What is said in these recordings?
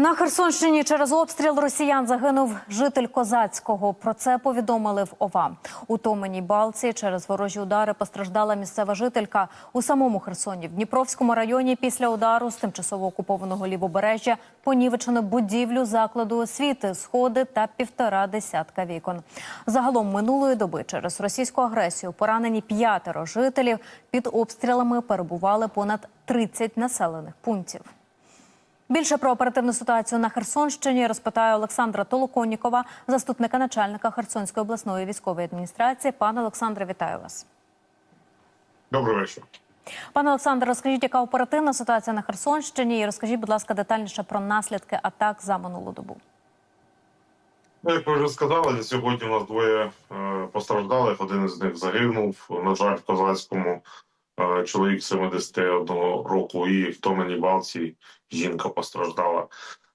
На Херсонщині через обстріл росіян загинув житель Козацького. Про це повідомили в ОВА. У Томеній Балці через ворожі удари постраждала місцева жителька. У самому Херсоні в Дніпровському районі після удару з тимчасово окупованого лівобережжя понівечено будівлю закладу освіти, сходи та півтора десятка вікон. Загалом минулої доби через російську агресію поранені п'ятеро жителів. Під обстрілами перебували понад 30 населених пунктів. Більше про оперативну ситуацію на Херсонщині розпитає Олександра Толоконікова, заступника начальника Херсонської обласної військової адміністрації. Пане Олександре, вітаю вас. Добрий вечір. Пане Олександре, розкажіть, яка оперативна ситуація на Херсонщині, і розкажіть, будь ласка, детальніше про наслідки атак за минулу добу. Ну, як ви вже сказали, сьогодні у нас двоє е, постраждалих. Один із них загинув. На жаль, в Козацькому чоловік 71 року і в Томеній Балці жінка постраждала.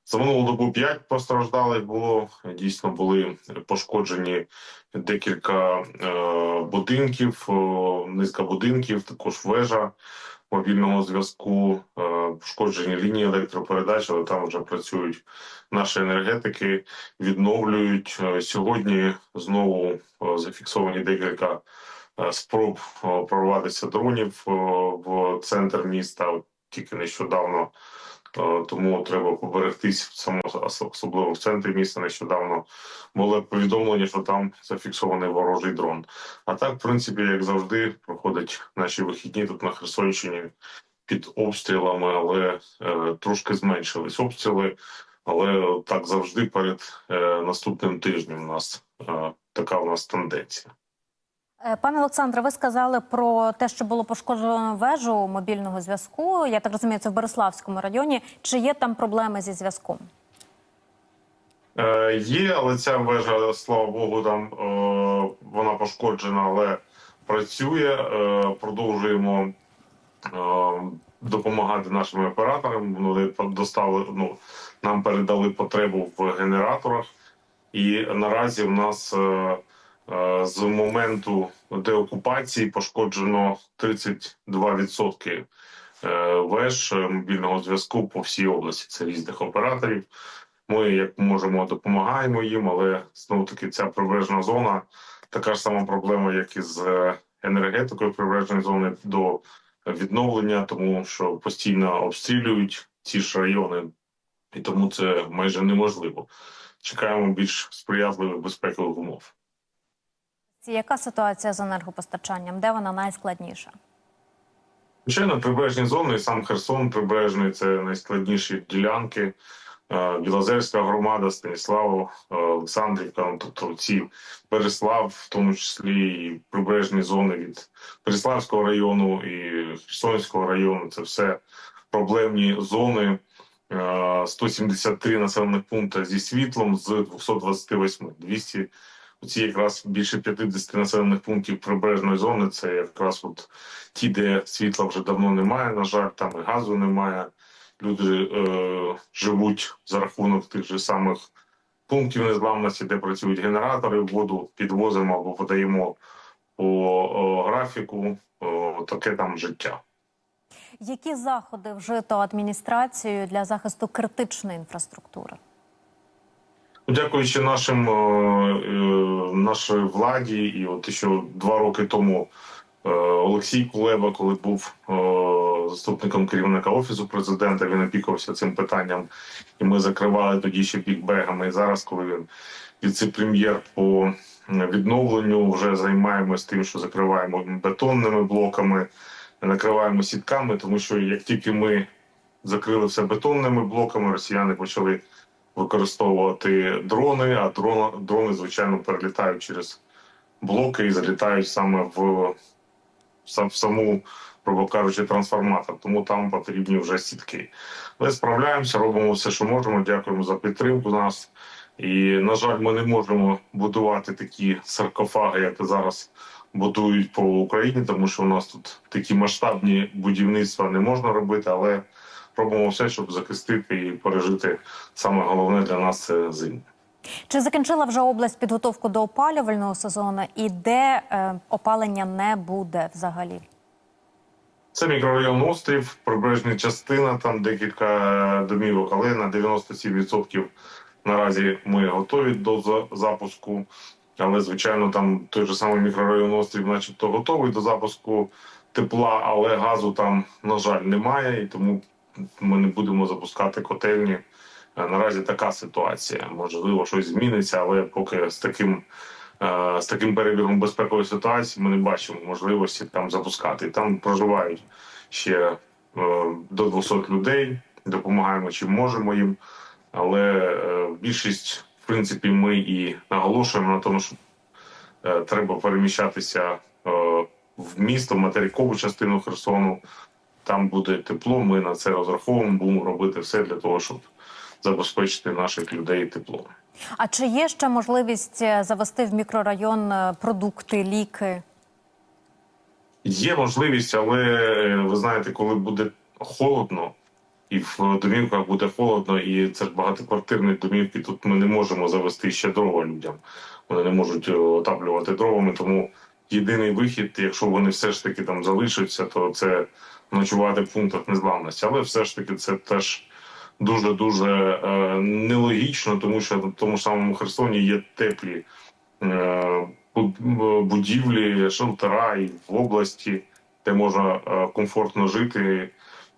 За минулу добу п'ять постраждалих було. Дійсно були пошкоджені декілька е, будинків, е, низка будинків, також вежа мобільного зв'язку, е, пошкоджені лінії електропередач, але там вже працюють наші енергетики, відновлюють. Е, Сьогодні знову е, зафіксовані декілька е, спроб е, прорватися дронів е, в центр міста. Тільки нещодавно Е, тому треба поберегтись само особливо в центрі міста. Нещодавно було повідомлення, що там зафіксований ворожий дрон. А так, в принципі, як завжди, проходять наші вихідні тут на Херсонщині під обстрілами, але е, трошки зменшились обстріли. Але так завжди перед е, наступним тижнем у нас е, така у нас тенденція. Е, Пане Олександре, ви сказали про те, що було пошкоджено вежу мобільного зв'язку. Я так розумію, це в Бориславському районі. Чи є там проблеми зі зв'язком? Е, є, але ця вежа, слава Богу, там е, вона пошкоджена, але працює. Е, продовжуємо е, допомагати нашим операторам. Вони доставили, ну, нам передали потребу в генераторах. І наразі в нас е, з моменту деокупації пошкоджено 32% е, веж мобільного зв'язку по всій області. Це різних операторів. Ми як можемо допомагаємо їм, але знову таки ця прибережна зона така ж сама проблема, як і з е, енергетикою прибережної зони до відновлення, тому що постійно обстрілюють ці ж райони, і тому це майже неможливо. Чекаємо більш сприятливих безпекових умов. Яка ситуація з енергопостачанням? Де вона найскладніша? Звичайно, прибережні зони, сам Херсон прибережний це найскладніші ділянки. Е, Білозерська громада, Станіславо, е, Олександрівка, тобто ці Переслав, в тому числі і прибережні зони від Переславського району і Херсонського району. Це все проблемні зони. Е, 173 населених пункти зі світлом з 228. 200 Оці якраз більше 50 населених пунктів прибережної зони. Це якраз от ті, де світла вже давно немає. На жаль, там і газу немає. Люди е, живуть за рахунок тих же самих пунктів незламності, де працюють генератори. Воду підвозимо або подаємо по о, графіку. О, таке там життя. Які заходи вжито адміністрацією для захисту критичної інфраструктури? Дякуючи нашим е, е, нашій владі, і от ще два роки тому е, Олексій Кулеба, коли був заступником керівника офісу президента, він опікувався цим питанням, і ми закривали тоді ще бікбегами. І зараз, коли він віце-прем'єр по відновленню, вже займаємось тим, що закриваємо бетонними блоками, накриваємо сітками, тому що як тільки ми закрили все бетонними блоками, росіяни почали використовувати дрони, а дрон, дрони, звичайно, перелітають через блоки і залітають саме в, в саму, грубо кажучи, трансформатор. Тому там потрібні вже сітки. Ми справляємося, робимо все, що можемо. Дякуємо за підтримку нас. І, на жаль, ми не можемо будувати такі саркофаги, як зараз будують по Україні, тому що у нас тут такі масштабні будівництва не можна робити, але робимо все, щоб захистити і пережити саме головне для нас це зиму. Чи закінчила вже область підготовку до опалювального сезону і де е, опалення не буде взагалі? Це мікрорайон Острів, прибережна частина, там декілька домівок, але на 97% наразі ми готові до запуску. Але, звичайно, там той же самий мікрорайон Острів, начебто, готовий до запуску тепла, але газу там, на жаль, немає, і тому ми не будемо запускати котельні. Е, Наразі така ситуація. Можливо, щось зміниться, але поки з таким, е, з таким перебігом безпекової ситуації ми не бачимо можливості там запускати. Там проживають ще е, до 200 людей. Допомагаємо чим можемо їм. Але більшість, в принципі, ми і наголошуємо на тому, що треба переміщатися в місто, в материкову частину Херсону. Там буде тепло. Ми на це розраховуємо. Будемо робити все для того, щоб забезпечити наших людей теплом. А чи є ще можливість е, завести в мікрорайон е, продукти, ліки? Є можливість, але е, ви знаєте, коли буде холодно, і в домівках буде холодно, і це ж багатоквартирні домівки. Тут ми не можемо завести ще дрова людям. Вони не можуть отаплювати дровами. Тому єдиний вихід, якщо вони все ж таки там залишаться, то це ночувати в пунктах незламності. Але все ж таки це теж дуже дуже е, нелогічно, тому що в тому самому Херсоні є теплі е, будівлі, шелтера і в області, де можна е, комфортно жити.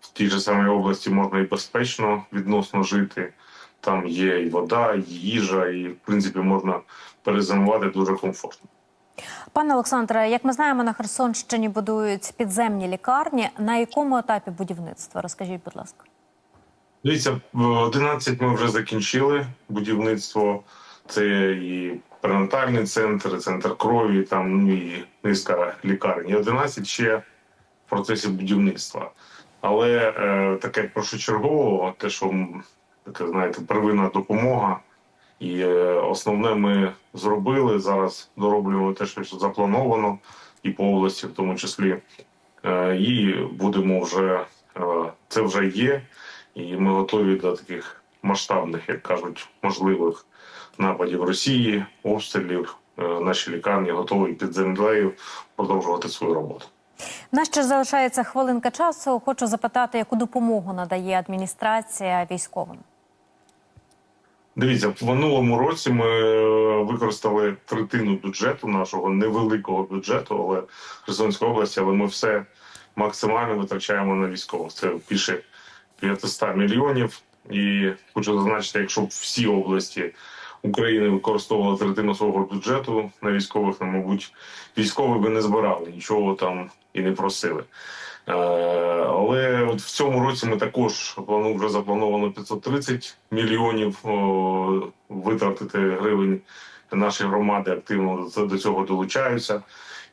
В тій же самій області можна і безпечно відносно жити. Там є і вода, і їжа, і в принципі можна перезимувати дуже комфортно. Пане Олександре, як ми знаємо, на Херсонщині будують підземні лікарні. На якому етапі будівництва? Розкажіть, будь ласка. Дивіться, в 11 ми вже закінчили будівництво. Це і перинатальний центр, і центр крові, там ну, і низка лікарень. І 11 ще в процесі будівництва. Але е, таке першочергово, те, що таке, знаєте, первинна допомога. І е, основне ми зробили. Зараз дороблюємо те, що заплановано, і по області, в тому числі. Е, і будемо вже е, це вже є. І ми готові до таких масштабних, як кажуть, можливих нападів Росії, обстрілів. Наші лікарні готові під землею продовжувати свою роботу. В ще залишається хвилинка часу. Хочу запитати, яку допомогу надає адміністрація військовим. Дивіться, в минулому році ми е, використали третину бюджету нашого невеликого бюджету, але Херсонської області, але ми все максимально витрачаємо на військових. Це більше 500 мільйонів. І хочу зазначити, якщо б всі області України використовували третину свого бюджету на військових, ну, мабуть, військові би не збирали нічого там і не просили. Е, Але от в цьому році ми також плану вже заплановано 530 мільйонів витратити гривень. Наші громади активно до- цього долучаються.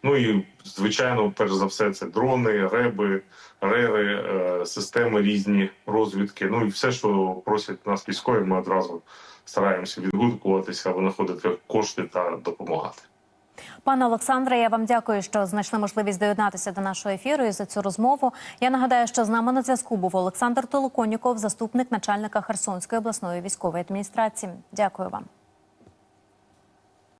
Ну і звичайно, перш за все, це дрони, реби, рери, е, системи різні розвідки. Ну і все, що просять нас військові, ми одразу стараємося відгукуватися, винаходити кошти та допомагати. Пане Олександре, я вам дякую, що знайшли можливість доєднатися до нашого ефіру і за цю розмову. Я нагадаю, що з нами на зв'язку був Олександр Толоконіков, заступник начальника Херсонської обласної військової адміністрації. Дякую вам.